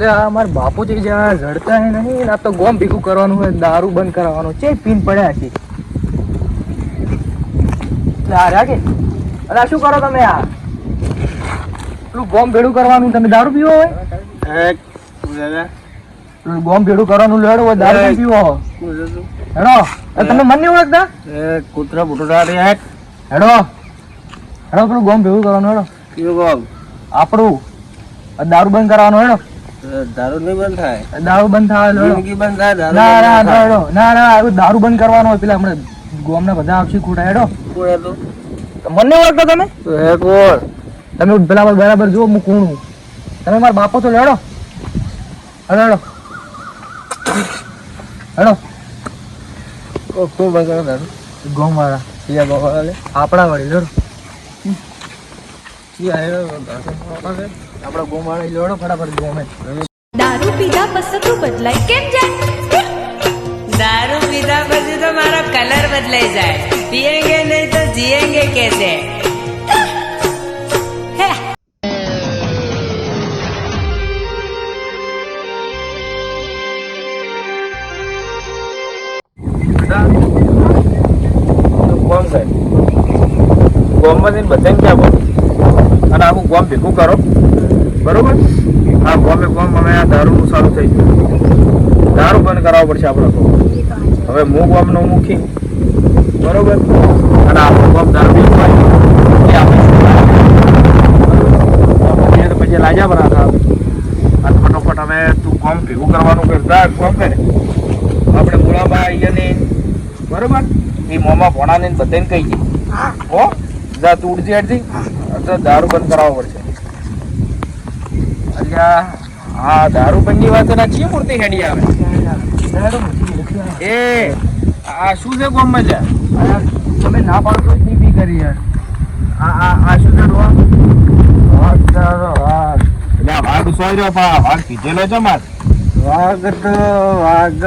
એટલે આ મારા બાપુ જ્યાં જડતા હે નહીં આ તો ગોમ ભેગું કરવાનું હોય દારૂ બંધ કરાવવાનું છે પીન પડ્યા છે રાખે કે? અરે શું કરો તમે આ? પેલું ગોમ ભેડું કરવાનું તમે દારૂ પીવો હોય? પેલું ગોમ ભેડું કરવાનું લડ હોય દારૂ પીવો. હેડો. તમે મન નહીં ઓળખતા? કૂતરા બુટરા રે હેડો. હેડો પેલું ગોમ ભેગું કરવાનું હેડો. આપણું. દારૂ બંધ કરવાનું હેડો. દારૂ નહીં બંધ થાય દારૂ બંધ થાય જિંદગી બંધ થાય ના ના ના. ના ના દારૂ બંધ કરવાનો હોય પેલા હમણાં ગોમના બધા આવશે ખોટા હેડો કોણ હતું? મને નહીં તમે કોણ? તમે પેલા બરાબર જુઓ હું કોણ તમે મારા બાપો તો લેડો હેડો હેડો હેડો કોણ બંધ કરે દારૂ? ગોમ વાળા બીજા બાપા લે. આપણા વાળી લે. આપણો ગોમાળો લોડો ફટાફટ ગોમે દારૂ પીધા પછી તું બદલાય. કેમ જાય? દારૂ પીધા પછી તો મારો કલર બદલાઈ જાય. પીએંગે નહીં તો જીએંગે કેસે? ગોમ સાહેબ. ક્યાં બોલું અને આખું ગોમ ભેગું કરો. બરોબર? આ ગોમે ગોમ અમે આ દારૂનું સારું થઈ ગયું. દારૂ બંધ કરાવવો પડશે આપણે તો. હવે હું ગોમનો મુખી બરોબર? અને આપણો ગોમ દારૂ બી એ આપણે તો પછી લાજા પર હતા અને ફટોફટ અમે તું ગોમ ભેગું કરવાનું કરતા ગોમ કરે આપણે મુળાબા અહીંયાને બરોબર? એ મોમાં ભોણાને બધાને કહી દઈએ હો. જા તું ઉડજી તો દારૂ બંધ કરાવવો પડશે. અલ્યા હા વાત ના ચી મૂર્તિ હેડી આવે એ આ શું છે ગોમ મજા તમે ના પાડતો જ નહીં પી કરી યાર આ આ આ શું છે ડોહા? વાઘ તારો વાઘ. એટલે વાઘ સોય રહ્યો પણ વાઘ પીધેલો છે માર વાઘ તો વાઘ.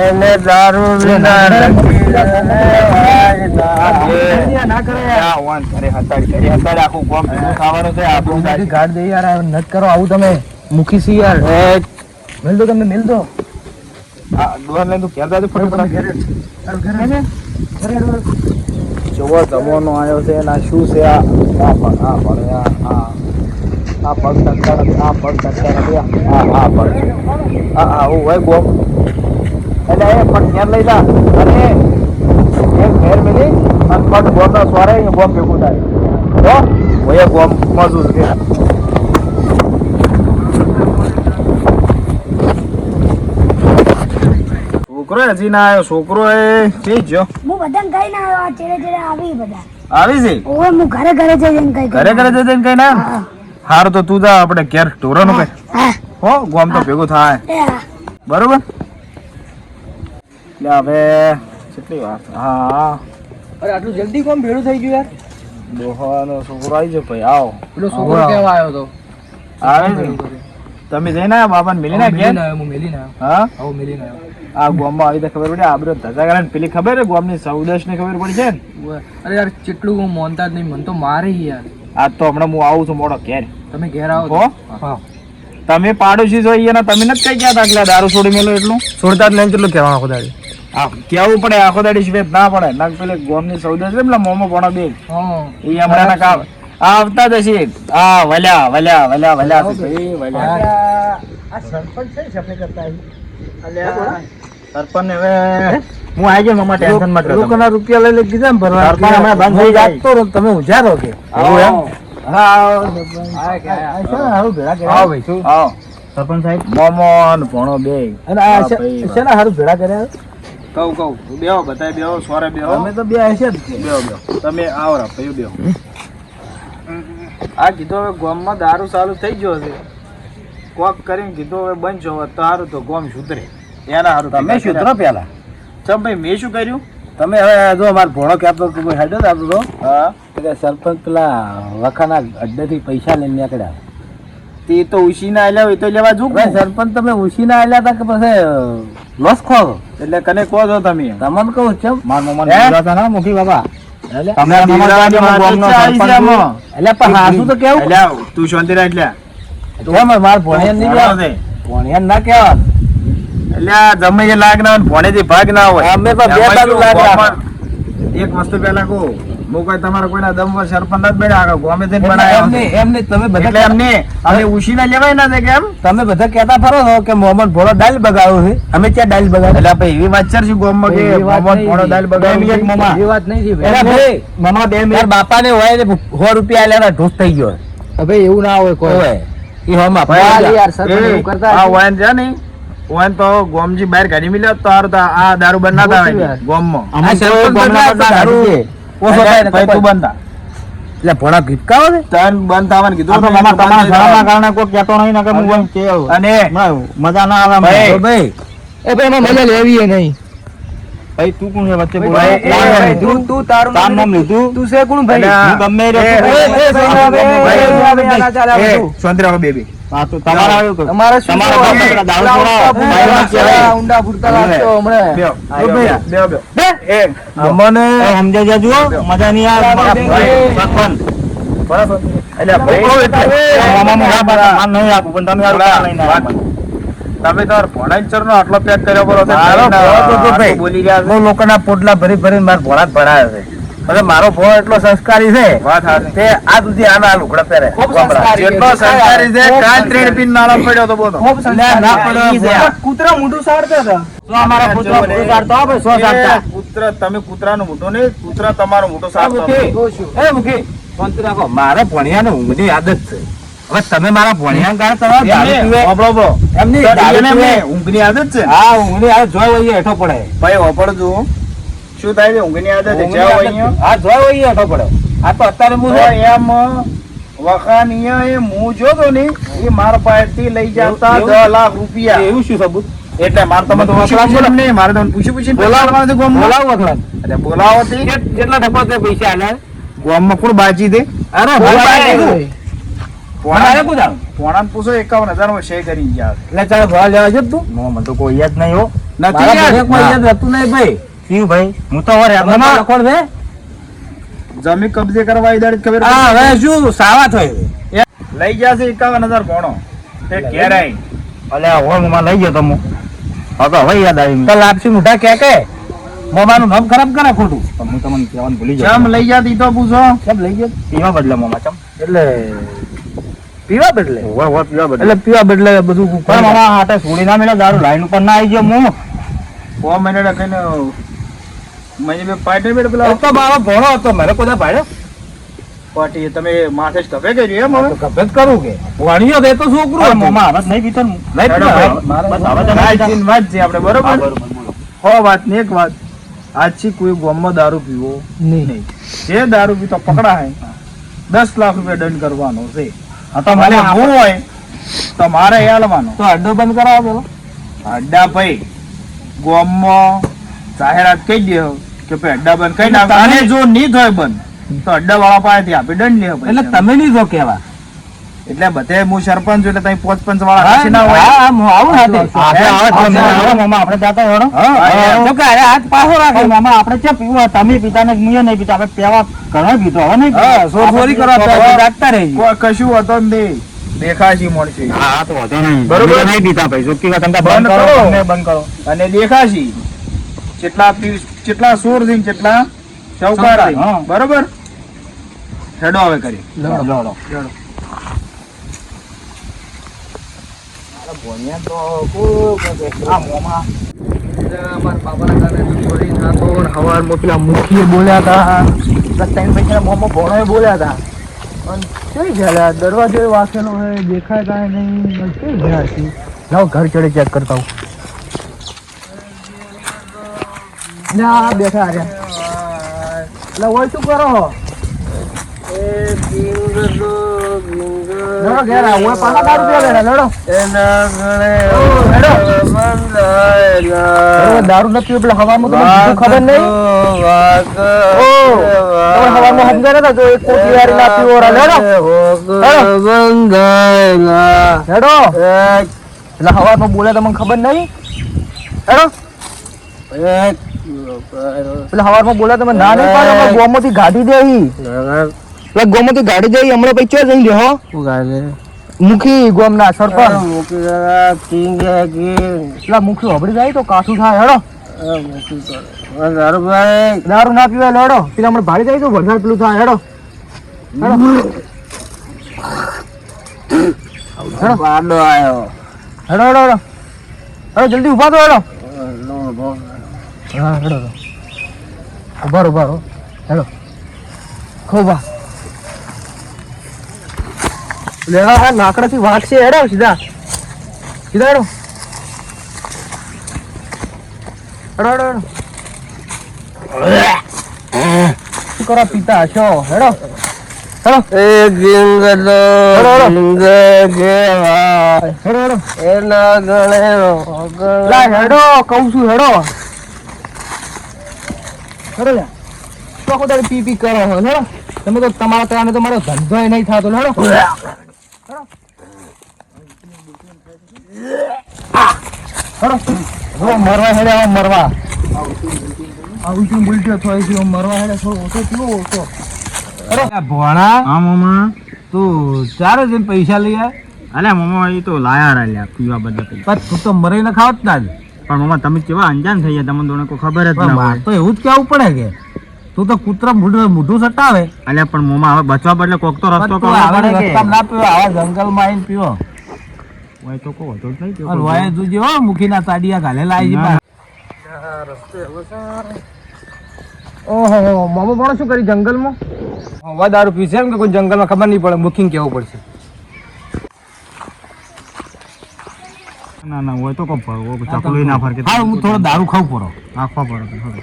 એને દારૂ વિના નથી ના કરે ઘરે હતાડી ઘરે હતાડી આખું ભેગું ખાવાનું છે આપણું ગોમમાંથી ગાળ દે યાર નત કરો આવું તમે. મુખી સી યાર. દો મિલ દો. આ ડોહા લઈને તું ઘેર જાજે ફટાફટ ઘેરે. જોવો જમવાનો આવ્યો છે ના શું છે આ? આ પણ આ પણ આ આ. આ પગ ટકતા આ પગ નથી આ આ પગ આ આ હું હોય ગોમ. એટલે એ પણ ઘેર લઈ જા. અને એક ઘેર મિલી. પગ ગોમનો સ્વરે ગોમ ભેગું થાય. તો હોય ગોમ મજૂર છે. છોકરો હજી ના આવ્યો. છોકરો એ કઈ ગયો? હું બધા કઈ ના આવ્યો ચેડે ચેડે આવી બધા. આવી છે? ઓય હું ઘરે ઘરે જઈને કઈ ઘરે ઘરે જઈને કઈ ના? હાર તો તું જા આપણે ઘેર ઢોરાનું કઈ. હો. ગોમ તો ભેગું થાય. બરોબર? એટલે હવે કેટલી વાર હા. અરે આટલું જલ્દી કોમ ભેળું થઈ ગયું યાર? ડોહાનો છોકરો આવી ગયો ભાઈ આવો. પેલો છોકરો કેવા આવ્યો તો? આવે. તમે? જઈને આવ્યા બાબાને મિલીને હું ગયા હું મિલીને આવ્યો હા? હું મિલીને આવ્યો આ ગોમમાં આવી તો ખબર પડી આબરો ધજા કરે ને પેલી ખબર છે ગોમની સૌદશ ને ખબર પડી છે ને? અરે યાર કેટલું હું મોનતા જ નહીં મન તો મારે યાર. આજ તો હમણાં હું આવું છું મોડો ઘેર. તમે ઘેર આવો હો? હા. તમે પાડોશી છો અહીંયા તમે નથી કઈ ગયા તા દારૂ છોડી મેલો એટલું? છોડતા જ નહીં કેટલું કહેવાનું ખુદાડી આ કેવું પડે? આખો દાડી શ્વેત ના પડે. ના પેલે ગોમની સૌદા છે પેલા મોમો પોણા બે. એ હમણાં ના કામ આ આવતા જશે. આ વલ્યા વલ્યા વલ્યા વલ્યા આ સરપંચ છે ભાઈ, કરતા સરપંચ હવે હું ગયો મામા ટેન્શનમાં લોકોના રૂપિયા લઈ લઈ કીધા ને ભરવા. સરપંચ હમણાં બંધ થઈ જાય. તો તમે ઉજારો કે. આવો. એમ? સરપંચ સાહેબ? મોમો ને ભણો બે. અને શેના હારું ભેળા કર્યા કહું કહું. બેહો બધા બેહો સોરે બેહો. અમે તો બે હશે જ બેહો બેહો. તમે આવો ભાઈ બેહો. આ કીધું હવે ગોમમાં દારૂ ચાલુ થઈ ગયો છે. કોક કરીને કીધું હવે બંધ છો તો સારું તો ગોમ સુધરે. એના સારું તમે સુધરો પેલા. ચમ ભાઈ મેં શું કર્યું? તમે હવે જો અમારો ભોળો ક્યાં તો હેડો આપતો તો હા. સરપંચ પેલા વખાના અડ્ડેથી પૈસા લઈને નીકળ્યા. તે તો ઉશીના આલ્યા હોય તો લેવા જો ભાઈ સરપંચ તમે ઉશીના આલ્યા હતા કે પછી લોસ ખો? એટલે કને કહો છો તમે? તમને કહું છે. માર મમ્માને હે? ના મુખી બાબા. એક વસ્તુ પેલા કહું. હું કોઈ તમારા કોઈના દમ પર સરપંચ જ બન્યા આગળ ગોમે જઈને બનાવ્યા એમ નહીં, એમ એટલે એમને અમે ઉછીના લેવાય ના તે કેમ તમે બધા કહેતા ફરો છો કે મોહમ્મદ ભોળો ડાલ બગાડ્યો છે. અમે ક્યાં ડાલ બગાડ્યો? એટલે આપણે એવી વાત છે ગોમમાં કે મોહમ્મદ ભોળો જી. દાલ બગાડ્યો બે મિનિટ છે. મામા. એવી વાત નહીં જી ભાઈ. ભાઈ, મામા બે મિનિટ. બાપાને હોય ને રૂપિયા આલ્યા ઢોસ થઈ ગયો હવે એવું ના હોય હોય. ઈ હોમાં ભાઈ, યાર, સરપંચ કરતા આ વાન છે ને તો ગોમજી બહાર કાઢી મિલ્યો તો આ દારૂ બંધ ના થાય ગોમમાં. સરપંચ દારૂ ઓછો થાય ને તું કપાય. બંધ થા. એટલે ભોળા ગીતકાવો છે તન બંધ થવાનું કીધું તો મામા તમારા. કારણે કોઈ કહેતો નહીં નકર હું. અને મજા ના આવે ભાઈ, ભાઈ એ ભાઈ એમાં મજા લેવી નહીં ભાઈ તું કોણ છે વચ્ચે? તું તારું તારું નામ લીધું? તું છે કોણ ભાઈ હું ગમે બેબી મજા નહીં આવે. બરાબર. તમે બોલા, તો ભણાઈચર નો આટલો પેક કર્યો ભાઈ. બોલી ગયા લોકોના પોટલા ભરી ભરીને મારા ભોળા જ ભરાયો છે. એટલે મારો ફોન એટલો સંસ્કારી છે વાત હાચી. તે આ સુધી આના લુગડા પહેરે એટલો સંસ્કારી છે. સંસ્કારી ખૂબ કાલ ત્રણ પિન નાળા પડ્યો તો બોલો. ના, ના પડ્યો. છે કૂતરા મોઢું હતા. તો અમારા સો કૂતરા તમે કૂતરાનું મોઢું નહીં કૂતરા તમારું મોઢું સાફ એ મુખી. શાંતિ રાખો. મારે ભણિયાને ઊંઘની આદત છે. હવે તમે મારા ભણિયા ગાળ તમારા દારૂ પીવે. ઊંઘની આદત છે? હા ઊંઘની આદત જોઈ હેઠો પડે. ભાઈ ઓપડજો શું થાય છે? ઊંઘની આદત ઊંઘની જ્યાં અહીંયા. હા જોઈ વઈએ હેઠો પડે. આ તો અત્યારે હું એમ વખાણીયા એ હું જોતો ને એ મારા પાસેથી લઈ જતા એવું? દસ લાખ રૂપિયા. એવું શું સબૂત? એટલે મારે તમે તો પૂછી મારે તમને પૂછી બોલાવો. બોલાવો તે. કેટલા ટકા તે પૈસા આલ્યા ગામમાં કોણ બાજી દે? અરે ભાઈ ભાઈ. પોણા પૂછા પૂછો એકાવન હજારમાં શેર કરી ગયા એટલે ચાલ ભરા લેવા છે તું. મને તો કોઈ યાદ નહીં હો. નથી કોઈ યાદ નહીં ભાઈ. શું ભાઈ. હું તો હવે નહીં. લખોડ છે જમીન કબજે કરવા ઈ દાડે ખબર હા હવે શું સાવા થઈ લઈ જશે 51000 કોણો તે કેરાઈ અલે અલ્યા માં લઈ ગયો તમો હા. તો હવે યાદ આવી તો લાપસી મુઠા કે કે? મોમાનું નામ ખરાબ કરે ખોટું. પણ હું તમને કહેવાનું ભૂલી ચમ જાઉં લઈ જાતી દીધો પૂછો. કેમ લઈ ગયો? પીવા બદલે મોમા ચમ. એટલે પીવા બદલે? ઓવે ઓવે પીવા બદલે. એટલે પીવા બદલે બધું પણ મામા હાટે છોડી ના મેલા દારૂ લાઈન ઉપર ના આવી ગયો હું. સો મહિને કઈને મહિને બે પાટે બેડ પેલા તો મારો ભણો હતો મારે કોદા ભાડ્યો પાટી તમે માથે જ કપે કર્યું એમ હવે. તો જ કરું કે. વાણીઓ દે તો છોકરું. મામા હવે નહીં પીતો નહીં વાત છે આપણે બરોબર? હો વાત ને એક વાત. આજથી કોઈ ગોમમાં દારૂ પીવો નહીં. જે દારૂ પીતો પકડાય દસ લાખ રૂપિયા દંડ કરવાનો છે. હા તો ભલે મામા હોય તો મારે હાલવાનો. તો અડ્ડો બંધ કરાવો પેલો. અડ્ડા ભાઈ ગોમમાં જાહેરાત કહી દે કે ભાઈ અડ્ડા બંધ કઈ નાખ. અને જો નહીં થાય બંધ. તો અડ્ડા વાળા પાસેથી આપી દંડ લે એટલે તમે નહીં જો કેવા એટલે બધે હું સરપંચ એટલે ત્યાં પોચ પંચ વાળા હા ના હોય. હા, હું આવું હાથે. આપણે આવે મામા, આપણે જાતા હોય ને? હા, હા. તો કે અરે હાથ પાછો રાખે. મામા આપણે ચા પીવું? તમે પીતા ને મુએ નહીં પીતા. આપણે પેવા ઘણો પીતો હવે નહીં પીતો. હા સોર સોરી કરવા આપણે તો જાગતા કશું હતો નહીં. દેખાશી મળશે. હા તો હતો નહીં. બરોબર. નહીં પીતા ભાઈ. ચોખ્ખી વાત તમે બંધ કરો. કરો. બંધ કરો. અને દેખાશી. કેટલા પી- કેટલા સોર છે ને કેટલા ચૌકારા બરોબર? હેડો હવે કરી લો, લો. બોલ્યા હતા. ત્રણ પૈસા મોમાં ભણોએ બોલ્યા હતા. પણ કઈ ગયા દરવાજો વાંચેલો દેખાય કાંઈ નહીં ઘર ચડે ચેક કરતા હું ના બેઠા રહ્યા. એટલે ઓય શું કરો લડો ઘેર દારૂ પીવા લડો. લડો. દારૂ નથી એટલે હવામાં તો ખબર નહીં. હવામાં એક કોટી ના પીવો લડો. લડો. એટલે હવામાં બોલે તમને ખબર નહીં. લડો. એટલે હવારમાં બોલા તમે ના નહીં પાડો અમે ગોમાંથી ગાડી દે ઈ એટલે ગોમાંથી ગાડી દે હમણાં પછી ચો જઈ હો? મુખી ગોમના સરપંચ મૂકી દાદા કિંગ હે કિંગ પેલા મુખી હબડી જાય તો કાઠું થાય હેડો. દારૂ ના પીવાય લડો પેલા હમણાં ભાડી જાય તો વધારે પેલું થાય હેડો. હેડો. હેડો. હેડો હેડો જલ્દી ઊભા તો હેડો. હા હેડો તો. ઊભા ઊભા રહો. હેડો. ખોબા. લેવા હા નાકડાથી વાગશે હેડો સીધા. સીધા હેડો. હેડો હેડો હેડો. કરો પીતા? છો? હેડો. હેડો. હેડો, એના ગળે હેડો કહું છું હેડો. લ્યા. તો દાડો પી પી કરો હો હેડો. તમે તો તમારા ત્યાં તો મારો ધંધો નહીં થતો હેડો. હેડો. મરવા હેડે મરવા. આવું શું બોલતો છો? છે મરવા હેડે થોડો ઓછો પીવો ઓછો? હેડો. ભોણા હા મામા તું ચારે જઈને પૈસા લઈ આય. અલ્યા મામા એ તો લાયા રહ્યા પીવા બધા પૈસા. તું તો મરીને ખાવત ના જ. પણ મામા તમે કેવા અંજાન થઈ ગયા? તમને તો કોઈ ખબર જ ના હોય. તો એવું જ કેવું પડે કે તું તો કૂતરા મોઢું મોઢું સટાવે. અલ્યા પણ મામા હવે બચવા બદલે કોક તો રસ્તો કરો આવે રસ્તામાં ના પીવો આવા જંગલમાં આવીને પીવો. વાય તો કો વાંધો જ નહીં અને વાય જોજે હો મુખીના તાડિયા ઘાલેલા આવી ના. ઓહો મામો પણ શું કરી જંગલમાં? હવા દારૂ પીશે એમ કે કોઈ જંગલમાં ખબર નહીં પડે બુકિંગ કેવું પડશે. ના ના હોય તો કોઈ ભરવો ચકલું ના ફરકે હા હું થોડો દારૂ ખાવ પડો. નાખવા પડે.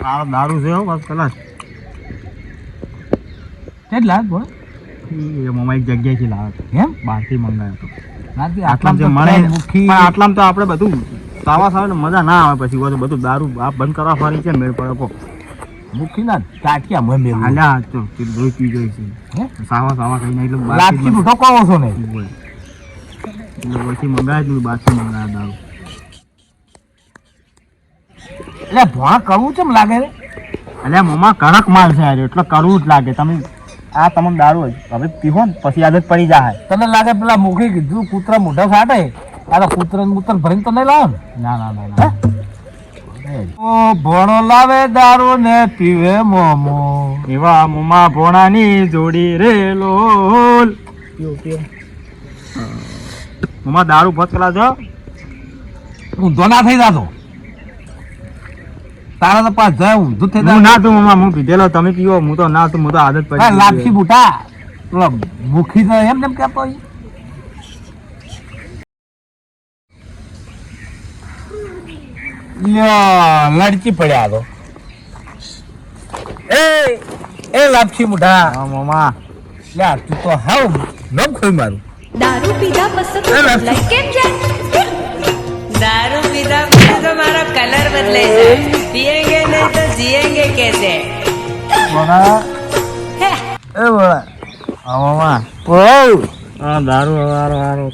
તારો દારૂ છે હો બસ કલાક. કેટલા બોલ? એ મામા એક જગ્યાએથી લાવે. એમ? બહારથી મંગાવ્યો હતો આટલામાં જે મળે પણ આટલામાં તો આપણે બધું તાવા સાવે ને મજા ના આવે પછી હોય બધું દારૂ આ બંધ કરવા ફરી છે મેળ પડે કો મુખી ના ટાટિયા મેં મેલું હાલ્યા તો તે પી ગઈ છે? સાવા સાવા કહીને એટલે લાપસી છો ને. એટલે પછી મંગાવ્યું બહારથી મંગાવ્યા દારૂ એટલે ભોણા કરવું કેમ લાગે રે? અલ્યા મમ્મા કડક માલ છે યાર એટલે કરવું જ લાગે. તમે આ તમને દારૂ હવે પીવો ને પછી આદત પડી જાય તને લાગે પેલા મુખી કીધું કૂતરા મોઢા ફાટે? આ તો કૂતરા મૂતર ભરીને તો નહીં લાવો ના? ના ના ના ઓ ભોણો લાવે દારૂ ને પીવે મોમો. એવા મોમા ભોણાની જોડી રે લોલ. મમ્મા દારૂ ભચકલા છો ઊંધો ના થઈ જાતો. તારા તો પાસ જાય ઊંધું થઈ હું જાય. ના તું મમ્મા હું પીધેલો તમે પીવો હું તો ના તું હું તો આદત પડી હા, લાપસી. બુટા. પેલો મુખી તો એમ કેમ કેતો લડકી પડ્યા તો. એ એ લાપસી હા મમ્મા યાર તું તો હાવ નમ ખોઈ મારું. દારૂ પીધા પછી તો બદલાય કેમ જાય? દારૂ પીધા પછી તો મારો કલર બદલાય છે પીએંગે નહીં તો જીએંગે કે બોલા એ બોલા. દારૂ